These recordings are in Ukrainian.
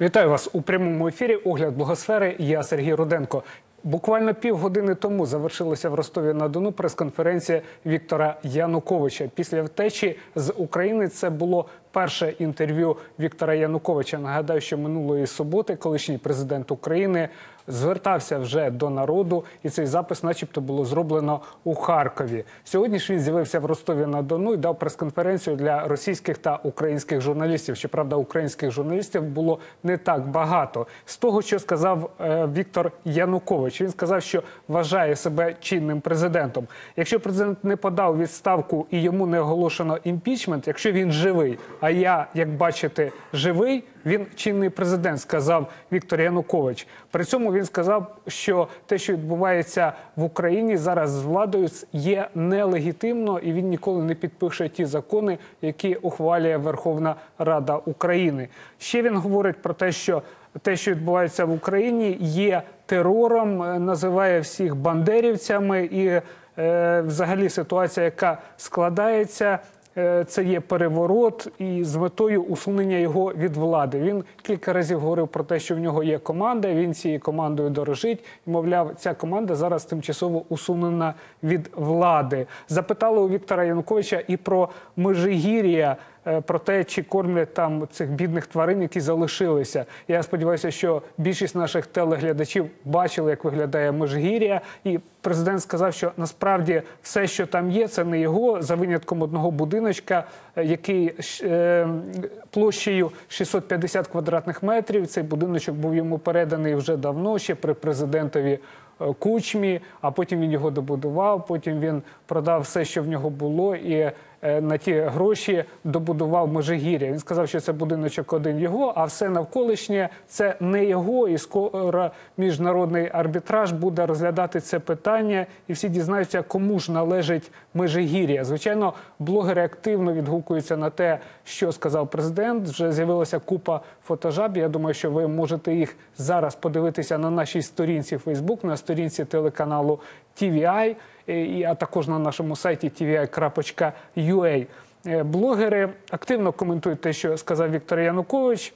Вітаю вас у прямому ефірі. Огляд благосфери. Я Сергій Руденко. Буквально півгодини тому завершилася в Ростові на Дону прес-конференція Віктора Януковича. Після втечі з України це було перше інтерв'ю Віктора Януковича. Нагадаю, що минулої суботи колишній президент України звертався вже до народу, і цей запис, начебто, було зроблено у Харкові. Сьогодні ж він з'явився в Ростові на Дону і дав прес-конференцію для російських та українських журналістів. Щоправда, українських журналістів було не так багато. З того, що сказав е, Віктор Янукович, він сказав, що вважає себе чинним президентом. Якщо президент не подав відставку і йому не оголошено імпічмент, якщо він живий, а я, як бачите, живий. Він чинний президент, сказав Віктор Янукович. При цьому він сказав, що те, що відбувається в Україні зараз з владою, є нелегітимно, і він ніколи не підпише ті закони, які ухвалює Верховна Рада України. Ще він говорить про те, що те, що відбувається в Україні, є терором, е, називає всіх бандерівцями, і е, взагалі ситуація, яка складається. Е, це є переворот і з метою усунення його від влади. Він кілька разів говорив про те, що в нього є команда. Він цією командою дорожить. І, мовляв, ця команда зараз тимчасово усунена від влади. Запитали у Віктора Януковича і про Межигір'я. Е, про те, чи кормлять там цих бідних тварин, які залишилися. Я сподіваюся, що більшість наших телеглядачів бачили, як виглядає Межгір'я, і президент сказав, що насправді все, що там є, це не його за винятком одного будиночка, е, який е, площею 650 квадратних метрів. Цей будиночок був йому переданий вже давно, ще при президентові. Кучмі, а потім він його добудував. Потім він продав все, що в нього було, і Е, на ті гроші добудував Межигір'я. Він сказав, що це будиночок один його, а все навколишнє це не його. І скоро міжнародний арбітраж буде розглядати це питання, і всі дізнаються, кому ж належить Межигір'я. Звичайно, блогери активно відгукуються на те, що сказав президент. Вже з'явилася купа фотожаб. Я думаю, що ви можете їх зараз подивитися на нашій сторінці Facebook, на сторінці телеканалу TVI а також на нашому сайті tvi.ua. Е, блогери активно коментують те, що сказав Віктор Янукович.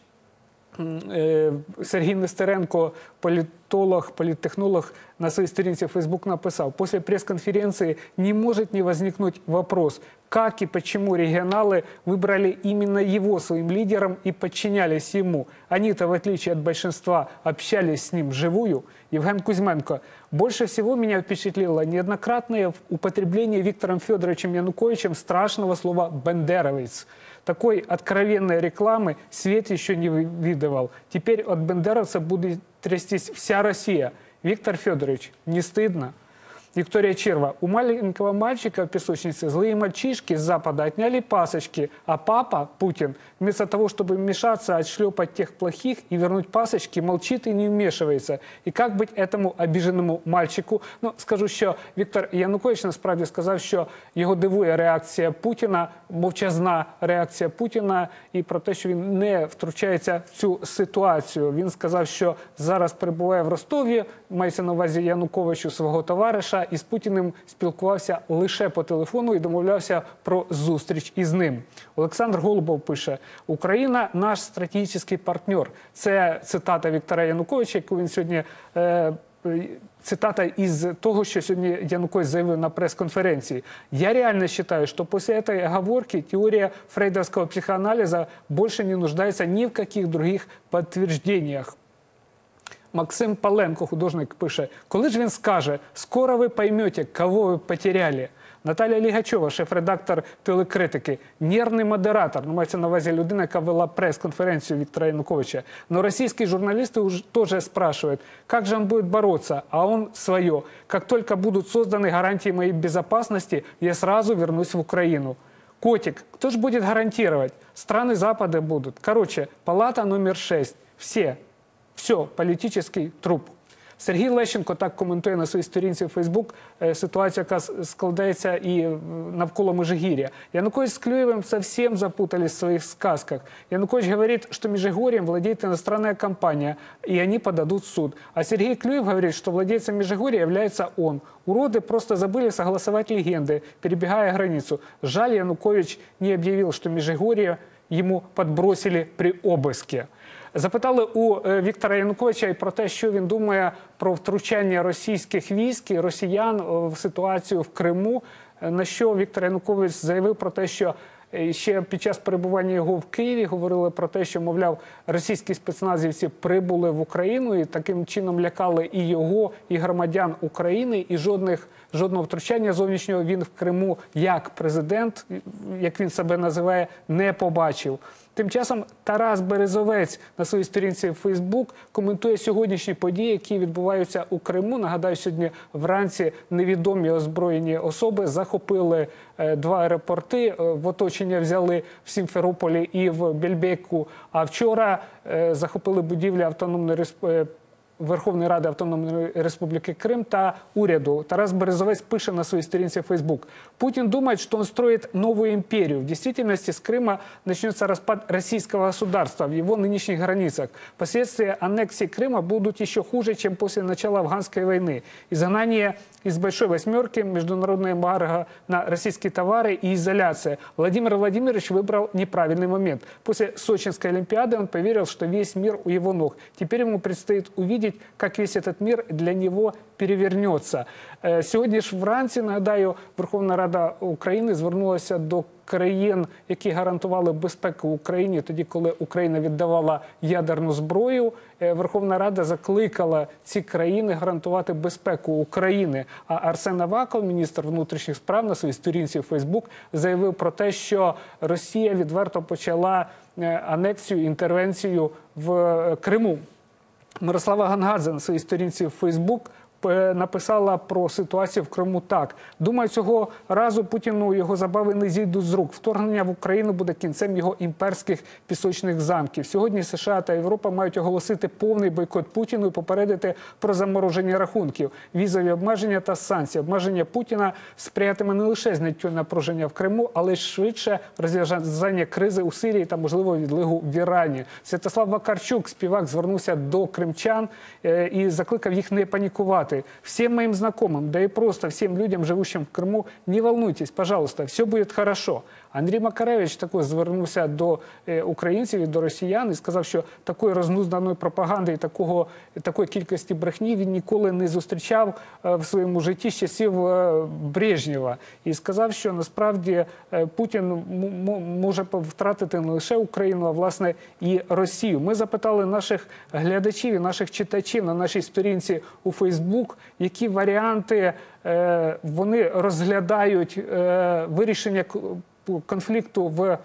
Е, Сергій Нестеренко, політолог, политтехнолог, на своей странице Facebook написал, после пресс-конференции не может не возникнуть вопрос, как и почему регионалы выбрали именно его своим лидером и подчинялись ему. Они-то, в отличие от большинства, общались с ним вживую. Евген Кузьменко. Больше всего меня впечатлило неоднократное употребление Виктором Федоровичем Януковичем страшного слова «бендеровец». Такой откровенной рекламы свет еще не видывал. Теперь от бендеровца будет трястись вся Россия. Виктор Федорович, не стыдно? Виктория Черва. У маленького мальчика в песочнице злые мальчишки с Запада отняли пасочки, а папа, Путин, вместо того, чтобы вмешаться, отшлепать тех плохих и вернуть пасочки, молчит и не вмешивается. И как быть этому обіженому мальчику? Ну, скажу, що Віктор Янукович насправді сказав, що його дивує реакція Путіна, мовчазна реакція Путіна, і про те, що він не втручається в цю ситуацію. Він сказав, що зараз перебуває в Ростові, мається на увазі Януковичу свого товариша. Саша із Путіним спілкувався лише по телефону і домовлявся про зустріч із ним. Олександр Голубов пише: Україна наш стратегічний партнер. Це цитата Віктора Януковича, яку він сьогодні. Е, Цитата из того, что сегодня Янукович заявил на пресс-конференции. «Я реально считаю, что после этой оговорки теория фрейдовского психоанализа больше не нуждается ни в каких других подтверждениях. Максим Паленко, художник, пише: коли ж він скаже, скоро ви поймете, кого ви потеряли. Наталія Лігачова, шеф-редактор телекритики, нервний модератор, ну мається на увазі людина, яка вела прес-конференцію Віктора Януковича. Но российские журналисты уже тоже спрашивают, как же он будет бороться, а он свое. Как только будут созданы гарантии моей безопасности, я сразу вернусь в Украину. Котик, кто же будет гарантировать? Страны Запада будут. Короче, палата номер 6. Все все, політичний труп. Сергій Лещенко так коментує на своїй сторінці в Фейсбук е, ситуацію, яка складається і е, навколо Межигір'я. Янукович с Клюевым совсем запутались в своих сказках. Янукович говорит, что Межигорьем владеет иностранная компания, и они подадут в суд. А Сергей Клюев говорит, что владельцем Межигорья является он. Уроды просто забыли согласовать легенды, перебегая границу. Жаль, Янукович не объявил, что Межигорье ему подбросили при обыске. Запитали у е, Віктора Януковича і про те, що він думає про втручання російських військ і росіян е, в ситуацію в Криму. Е, На що Віктор Янукович заявив про те, що ще під час перебування його в Києві говорили про те, що мовляв російські спецназівці прибули в Україну і таким чином лякали і його, і громадян України, і жодних жодного втручання зовнішнього він в Криму як президент, як він себе називає, не побачив. Тим часом Тарас Березовець на своїй сторінці Фейсбук коментує сьогоднішні події, які відбуваються у Криму. Нагадаю, сьогодні вранці невідомі озброєні особи захопили е, два аеропорти. е, В оточення взяли в Сімферополі і в Бельбеку. А вчора е, захопили будівлі автономної Респ- е, Верховної Ради Автономної Республики Крым та уряду. Тарас Березовец пишет на своей странице в Facebook. Путин думает, что он строит новую империю. В действительности с Крыма начнется распад российского государства в его нынешних границах. Последствия аннексии Крыма будут еще хуже, чем после начала афганской войны. Изгнание из Большой Восьмерки, международная эмбарго на российские товары и изоляция. Владимир Владимирович выбрал неправильный момент. После Сочинской Олимпиады он поверил, что весь мир у его ног. Теперь ему предстоит увидеть, как весь этот мир для него перевернется. Е, Сьогодні ж вранці, нагадаю, Верховна Рада України звернулася до країн, які гарантували безпеку Україні тоді, коли Україна віддавала ядерну зброю. Е, Верховна Рада закликала ці країни гарантувати безпеку України. А Арсен Аваков, міністр внутрішніх справ, на своїй сторінці в Фейсбук заявив про те, що Росія відверто почала е, анексію інтервенцію в е, Криму. Мирослава Гангадзе на своїй сторінці в Фейсбук написала про ситуацію в Криму так. Думаю, цього разу Путіну його забави не зійдуть з рук. Вторгнення в Україну буде кінцем його імперських пісочних замків. Сьогодні США та Європа мають оголосити повний бойкот Путіну і попередити про замороження рахунків, візові обмеження та санкції. Обмеження Путіна сприятиме не лише зняттю напруження в Криму, але й швидше розв'язання кризи у Сирії та можливо відлигу в Ірані. Святослав Вакарчук, співак, звернувся до кримчан е, і закликав їх не панікувати. Всім моим знакомым, да и просто всем людям, живущим в Крыму, не волнуйтесь, пожалуйста, все будет хорошо. Андрій Макаревич також звернувся до е, українців і до росіян і сказав, що такої рознузданої пропаганди і такого такої кількості брехні він ніколи не зустрічав е, в своєму житті з часів е, Брежнєва. І сказав, що насправді Путін може втратити не лише Україну, а власне і Росію. Ми запитали наших глядачів і наших читачів на нашій сторінці у Фейсбук, які варіанти вони розглядають вирішення конфлікту в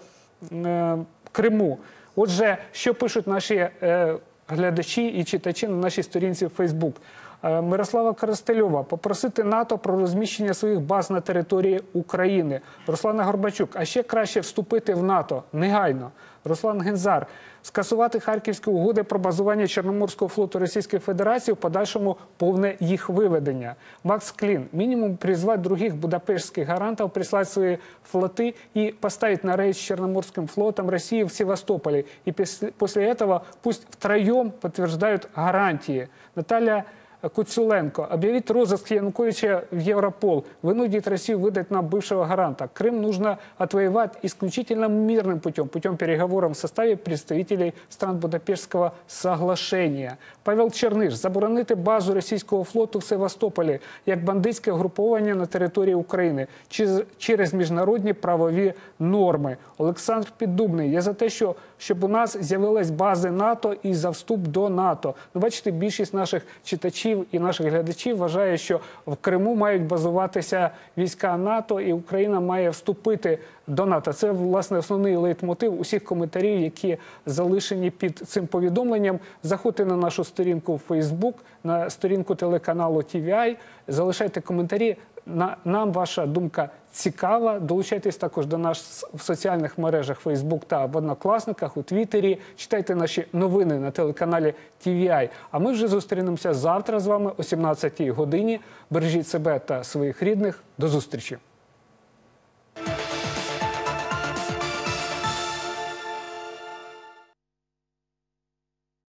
е, Криму. Отже, що пишуть наші е, глядачі і читачі на нашій сторінці в Фейсбук? Е, Мирослава Коростельова попросити НАТО про розміщення своїх баз на території України. Руслана Горбачук, а ще краще вступити в НАТО негайно. Руслан Гензар скасувати харківські угоди про базування Чорноморського флоту Російської Федерації в подальшому повне їх виведення. Макс Клін мінімум призвати других будапештських гарантів прислать свої флоти і поставить на рейс з Чорноморським флотом Росії в Севастополі. І після, этого пусть втроєм підтверджують гарантії. Наталя Куцюленко. Объявить розыск Януковича в Европол. Вынудить Россию выдать нам бывшего гаранта. Крым нужно отвоевать исключительно мирным путем, путем переговоров в составе представителей стран Будапештского соглашения. Павел Черниш. Заборонити базу російського флоту в Севастополі як бандитське угруповання на території України через- через міжнародні правові норми. Олександр Піддубний. Я за те, що щоб у нас з'явилась бази НАТО і за вступ до НАТО. Ну, бачите, більшість наших читачів і наших глядачів вважає, що в Криму мають базуватися війська НАТО, і Україна має вступити до НАТО. Це власне основний лейтмотив усіх коментарів, які залишені під цим повідомленням. Заходьте на нашу сторінку в Фейсбук, на сторінку телеканалу TVI, залишайте коментарі. На нам ваша думка цікава. Долучайтесь також до нас в соціальних мережах Facebook та в Однокласниках у Твіттері. Читайте наші новини на телеканалі TVI. А ми вже зустрінемося завтра з вами о 17 годині. Бережіть себе та своїх рідних. До зустрічі.